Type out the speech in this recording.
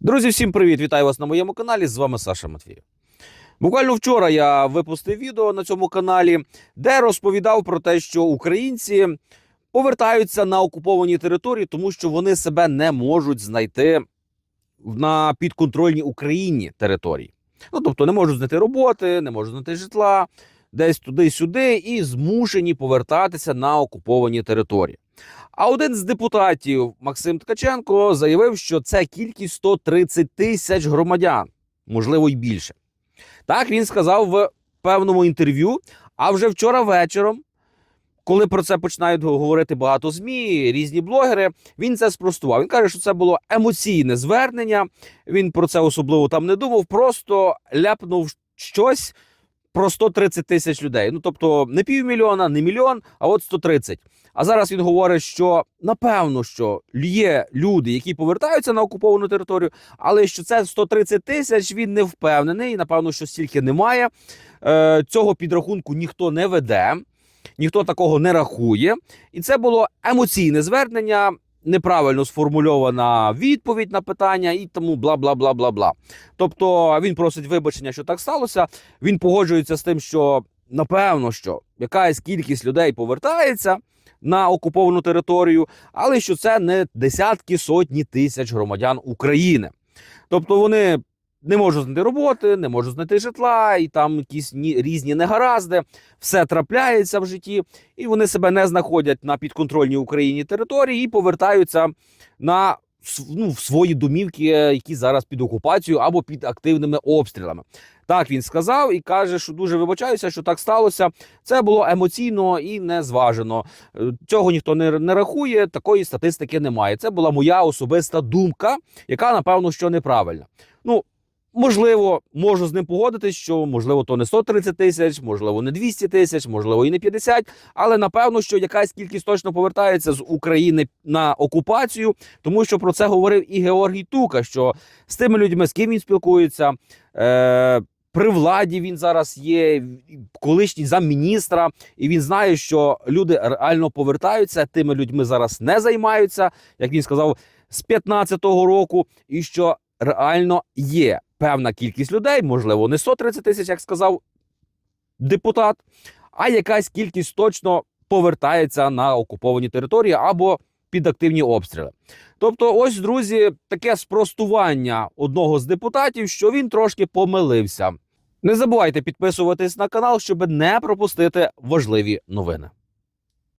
Друзі, всім привіт! Вітаю вас на моєму каналі. З вами Саша Матвієв. Буквально вчора я випустив відео на цьому каналі, де розповідав про те, що українці повертаються на окуповані території, тому що вони себе не можуть знайти на підконтрольній Україні території. Ну тобто не можуть знайти роботи, не можуть знайти житла, десь туди-сюди, і змушені повертатися на окуповані території. А один з депутатів Максим Ткаченко заявив, що це кількість 130 тисяч громадян, можливо, й більше. Так він сказав в певному інтерв'ю. А вже вчора вечором, коли про це починають говорити багато змі, різні блогери, він це спростував. Він каже, що це було емоційне звернення. Він про це особливо там не думав, просто ляпнув щось про 130 тисяч людей. Ну тобто не півмільйона, не мільйон, а от 130. А зараз він говорить, що напевно, що є люди, які повертаються на окуповану територію, але що це 130 тисяч, він не впевнений. І напевно, що стільки немає. Е, цього підрахунку ніхто не веде, ніхто такого не рахує. І це було емоційне звернення, неправильно сформульована відповідь на питання, і тому бла бла бла бла бла. Тобто він просить вибачення, що так сталося. Він погоджується з тим, що напевно, що якась кількість людей повертається на окуповану територію, але що це не десятки сотні тисяч громадян України. Тобто вони не можуть знайти роботи, не можуть знайти житла, і там якісь ні- різні негаразди, все трапляється в житті, і вони себе не знаходять на підконтрольній Україні території і повертаються на ну, в свої домівки, які зараз під окупацією або під активними обстрілами. Так він сказав і каже, що дуже вибачаюся, що так сталося. Це було емоційно і не зважено. Е, Цього ніхто не, не рахує, такої статистики немає. Це була моя особиста думка, яка напевно що неправильна. Ну. Можливо, можу з ним погодитись, що можливо то не 130 тисяч, можливо, не 200 тисяч, можливо, і не 50, але напевно, що якась кількість точно повертається з України на окупацію, тому що про це говорив і Георгій Тука, що з тими людьми, з ким він спілкується, е, при владі він зараз є, колишній замміністра, і він знає, що люди реально повертаються, тими людьми зараз не займаються, як він сказав, з 15-го року, і що реально є певна кількість людей, можливо, не 130 тисяч, як сказав депутат, а якась кількість точно повертається на окуповані території або під активні обстріли. Тобто, ось, друзі, таке спростування одного з депутатів, що він трошки помилився. Не забувайте підписуватись на канал, щоб не пропустити важливі новини.